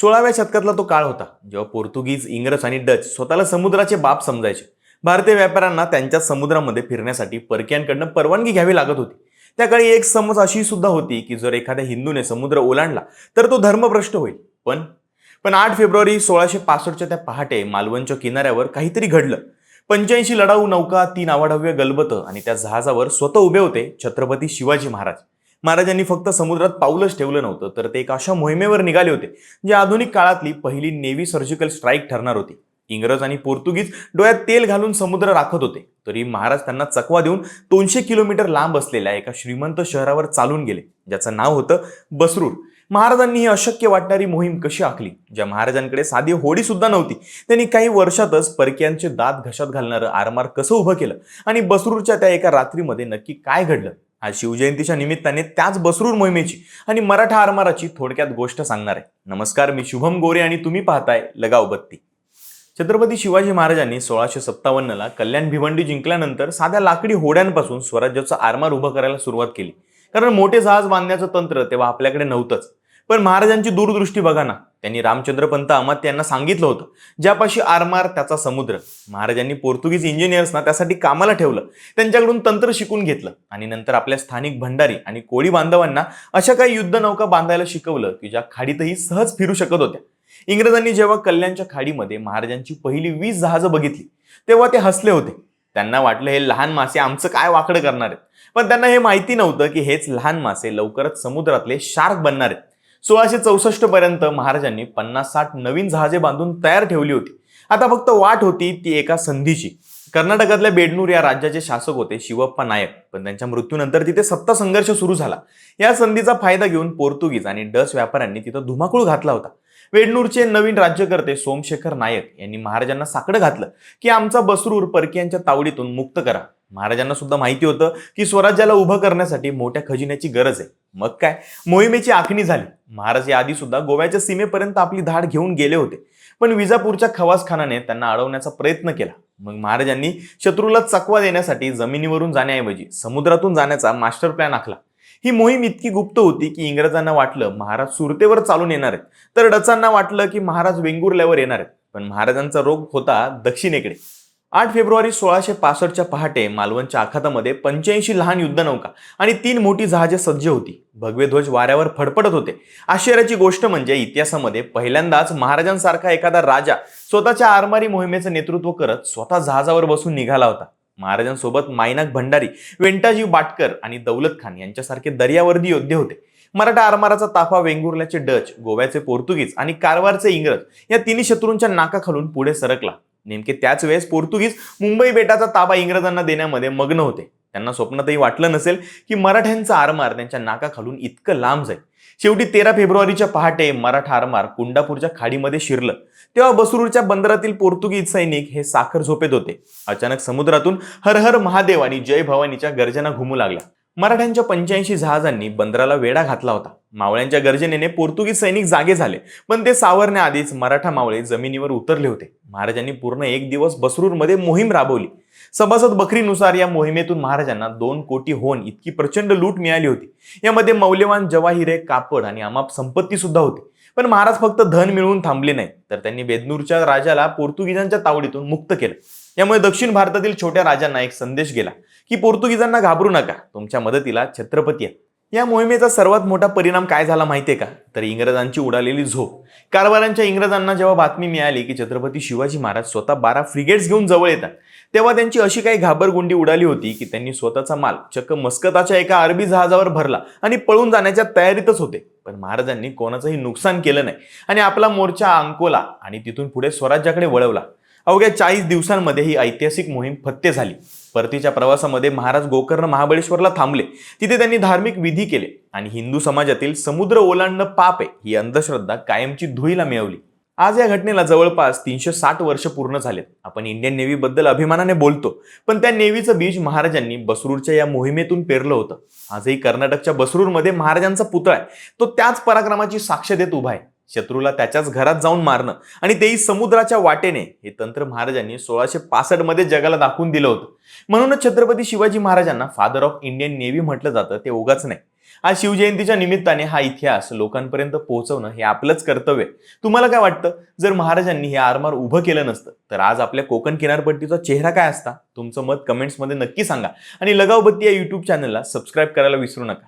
सोळाव्या शतकातला तो काळ होता जेव्हा पोर्तुगीज इंग्रज आणि डच स्वतःला समुद्राचे बाप समजायचे. भारतीय व्यापाऱ्यांना त्यांच्या समुद्रामध्ये फिरण्यासाठी परकीयांकडनं परवानगी घ्यावी लागत होती. त्या काळी एक समज अशी सुद्धा होती की जर एखाद्या हिंदूने समुद्र ओलांडला तर तो धर्मभ्रष्ट होईल. पण पण आठ फेब्रुवारी सोळाशे पासष्टच्या त्या पहाटे मालवणच्या किनाऱ्यावर काहीतरी घडलं. पंच्याऐंशी लढाऊ नौका तीन आवाढव्य गलबतं आणि त्या जहाजावर स्वतः उभे होते छत्रपती शिवाजी महाराज. महाराजांनी फक्त समुद्रात पाऊलच ठेवलं नव्हतं तर ते एक अशा मोहिमेवर निघाले होते जी आधुनिक काळातली पहिली नेव्ही सर्जिकल स्ट्राईक ठरणार होती. इंग्रज आणि पोर्तुगीज डोळ्यात तेल घालून समुद्र राखत होते तरी महाराज त्यांना चकवा देऊन दोनशे किलोमीटर लांब असलेल्या एका श्रीमंत शहरावर चालून गेले ज्याचं नाव होतं बसरूर महाराजांनी ही अशक्य वाटणारी मोहीम कशी आखली? ज्या महाराजांकडे साधी होडी सुद्धा नव्हती त्यांनी काही वर्षातच परकीयांचे दात घशात घालणारं आरमार कसं उभं केलं? आणि बसरूरच्या त्या एका रात्रीमध्ये नक्की काय घडलं? आज शिवजयंतीच्या निमित्ताने त्याच बसरूर मोहिमेची आणि मराठा आरमाराची थोडक्यात गोष्ट सांगणार आहे. नमस्कार मी शुभम गोरे आणि तुम्ही पाहताय लगाव बत्ती. छत्रपती शिवाजी महाराजांनी सोळाशे सत्तावन्नला कल्याण भिवंडी जिंकल्यानंतर साध्या लाकडी होड्यांपासून स्वराज्याचा आरमार उभं करायला सुरुवात केली. कारण मोठे जहाज बांधण्याचं तंत्र तेव्हा आपल्याकडे नव्हतंच. पण महाराजांची दूरदृष्टी बघा ना. त्यांनी रामचंद्र पंत अमात्य यांना सांगितलं होतं. ज्यापाशी आरमार त्याचा समुद्र. महाराजांनी पोर्तुगीज इंजिनियर्सना त्यासाठी कामाला ठेवलं. त्यांच्याकडून तंत्र शिकून घेतलं. आणि नंतर आपल्या स्थानिक भंडारी आणि कोळी बांधवांना अशा काही युद्धनौका बांधायला शिकवलं की ज्या खाडीतही सहज फिरू शकत होत्या. इंग्रजांनी जेव्हा कल्याणच्या खाडीमध्ये महाराजांची पहिली वीस जहाजं बघितली तेव्हा ते हसले होते. त्यांना वाटलं हे लहान मासे आमचं काय वाकडं करणार आहेत? पण त्यांना हे माहिती नव्हतं की हेच लहान मासे लवकरच समुद्रातले शार्क बनणार आहेत. सोळाशे चौसष्ट पर्यंत महाराजांनी पन्नास साठ नवीन जहाजे बांधून तयार ठेवली होती. आता फक्त वाट होती ती एका संधीची. कर्नाटकातल्या बेडनूर या राज्याचे शासक होते शिवप्पा नायक. पण त्यांच्या मृत्यूनंतर तिथे सत्ता संघर्ष सुरू झाला. या संधीचा फायदा घेऊन पोर्तुगीज आणि डच व्यापाऱ्यांनी तिथं धुमाकूळ घातला होता. वेडनूरचे नवीन राज्यकर्ते सोमशेखर नायक यांनी महाराजांना साकडं घातलं की आमचा बसरूर परकीयांच्या तावडीतून मुक्त करा. महाराजांना सुद्धा माहिती होतं की स्वराज्याला उभं करण्यासाठी मोठ्या खजिन्याची गरज आहे. मग काय? मोहिमेची आखणी झाली. महाराज या आधी सुद्धा गोव्याच्या सीमेपर्यंत आपली धाड घेऊन गेले होते. पण विजापूरच्या खवास खानाने त्यांना अडवण्याचा प्रयत्न केला. मग महाराजांनी शत्रूला चकवा देण्यासाठी जमिनीवरून जाण्याऐवजी समुद्रातून जाण्याचा मास्टर प्लॅन आखला. ही मोहीम इतकी गुप्त होती की इंग्रजांना वाटलं महाराज सुरतेवर चालून येणार आहेत. तर डचांना वाटलं की महाराज वेंगुर्ल्यावर येणार आहेत. पण महाराजांचा रोग होता दक्षिणेकडे. आठ फेब्रुवारी सोळाशे पासष्टच्या पहाटे मालवणच्या आखातामध्ये पंच्याऐंशी लहान युद्धनौका आणि तीन मोठी जहाजे सज्ज होती. भगवे ध्वज वाऱ्यावर फडफडत होते. आश्चर्याची गोष्ट म्हणजे इतिहासामध्ये पहिल्यांदाच महाराजांसारखा एखादा राजा स्वतःच्या आरमारी मोहिमेचं नेतृत्व करत स्वतः जहाजावर बसून निघाला होता. महाराजांसोबत मायनाक भंडारी वेंटाजी बाटकर आणि दौलत खान यांच्यासारखे दर्यावर्दी योद्धे होते. मराठा आरमाराचा ताफा वेंगुर्ल्याचे डच गोव्याचे पोर्तुगीज आणि कारवारचे इंग्रज या तिन्ही शत्रूंच्या नाकाखालून पुढे सरकला. नेमके त्याच वेळेस पोर्तुगीज मुंबई बेटाचा ताबा इंग्रजांना देण्यामध्ये मग्न होते. त्यांना स्वप्नातही वाटलं नसेल की मराठ्यांचा आरमार त्यांच्या नाकाखालून इतकं लांब जाईल. शेवटी तेरा फेब्रुवारीच्या पहाटे मराठा आरमार कुंडापूरच्या खाडीमध्ये शिरलं. तेव्हा बसरूरच्या बंदरातील पोर्तुगीज सैनिक हे साखर झोपेत होते. अचानक समुद्रातून हर हर महादेव आणि जय भवानीच्या गर्जना घुमू लागल्या. मराठ्यांच्या पंच्याऐंशी जहाजांनी बंदराला वेढा घातला होता. मावळ्यांच्या गर्जनेने पोर्तुगीज सैनिक जागे झाले. पण ते सावरण्याआधीच मराठा मावळे जमिनीवर उतरले होते. महाराजांनी पूर्ण एक दिवस बसरूरमध्ये मोहीम राबवली. सभासद बकरीनुसार या मोहिमेतून महाराजांना दोन कोटी होन इतकी प्रचंड लूट मिळाली होती. यामध्ये मौल्यवान जवाहिरे कापड आणि अमाप संपत्ती सुद्धा होती. पण महाराज फक्त धन मिळवून थांबले नाही तर त्यांनी बेदनूरच्या राजाला पोर्तुगीजांच्या तावडीतून मुक्त केलं. यामुळे दक्षिण भारतातील छोट्या राजांना एक संदेश गेला की पोर्तुगीजांना घाबरू नका. तुमच्या मदतीला छत्रपती आहेत. या मोहिमेचा सर्वात मोठा परिणाम काय झाला माहितीये का? तर इंग्रजांची उडालेली झोप. कारभारांच्या इंग्रजांना जेव्हा बातमी मिळाली की छत्रपती शिवाजी महाराज स्वतः बारा फ्रिगेट्स घेऊन जवळ येतात तेव्हा त्यांची अशी काही घाबरगुंडी उडाली होती की त्यांनी स्वतःचा माल चक्क मस्कताच्या एका अरबी जहाजावर भरला आणि पळून जाण्याच्या तयारीतच होते. पण महाराजांनी कोणाचंही नुकसान केलं नाही आणि आपला मोर्चा अंकोला आणि तिथून पुढे स्वराज्याकडे वळवला. अवघ्या चाळीस दिवसांमध्ये ही ऐतिहासिक मोहीम फत्ते झाली. परतीच्या प्रवासामध्ये महाराज गोकर्ण महाबळेश्वरला थांबले. तिथे त्यांनी धार्मिक विधी केले आणि हिंदू समाजातील समुद्र ओलांडणं पाप आहे ही अंधश्रद्धा कायमची धुळीला मिळवली. आज या घटनेला जवळपास तीनशे साठ वर्ष पूर्ण झालेत. आपण इंडियन नेव्ही बद्दल अभिमानाने बोलतो पण त्या नेव्हीचं बीज महाराजांनी बसरूरच्या या मोहिमेतून पेरलं होतं. आजही कर्नाटकच्या बसरूरमध्ये महाराजांचा पुतळा आहे. तो त्याच पराक्रमाची साक्ष देत उभा आहे. शत्रूला त्याच्याच घरात जाऊन मारणं. आणि तेही समुद्राच्या वाटेने. हे तंत्र महाराजांनी सोळाशे पासष्टमध्ये जगाला दाखवून दिलं होतं. म्हणूनच छत्रपती शिवाजी महाराजांना फादर ऑफ इंडियन नेव्ही म्हटलं जातं ते उगाच नाही. आज शिवजयंतीच्या निमित्ताने हा इतिहास लोकांपर्यंत पोहोचवणं हे आपलंच कर्तव्य तुम्हाला काय वाटतं? जर महाराजांनी हे आरमार उभं केलं नसतं तर आज आपल्या कोकण किनारपट्टीचा चेहरा काय असता? तुमचं मत कमेंट्समध्ये नक्की सांगा. आणि लगावबत्ती या युट्यूब चॅनलला सबस्क्राईब करायला विसरू नका.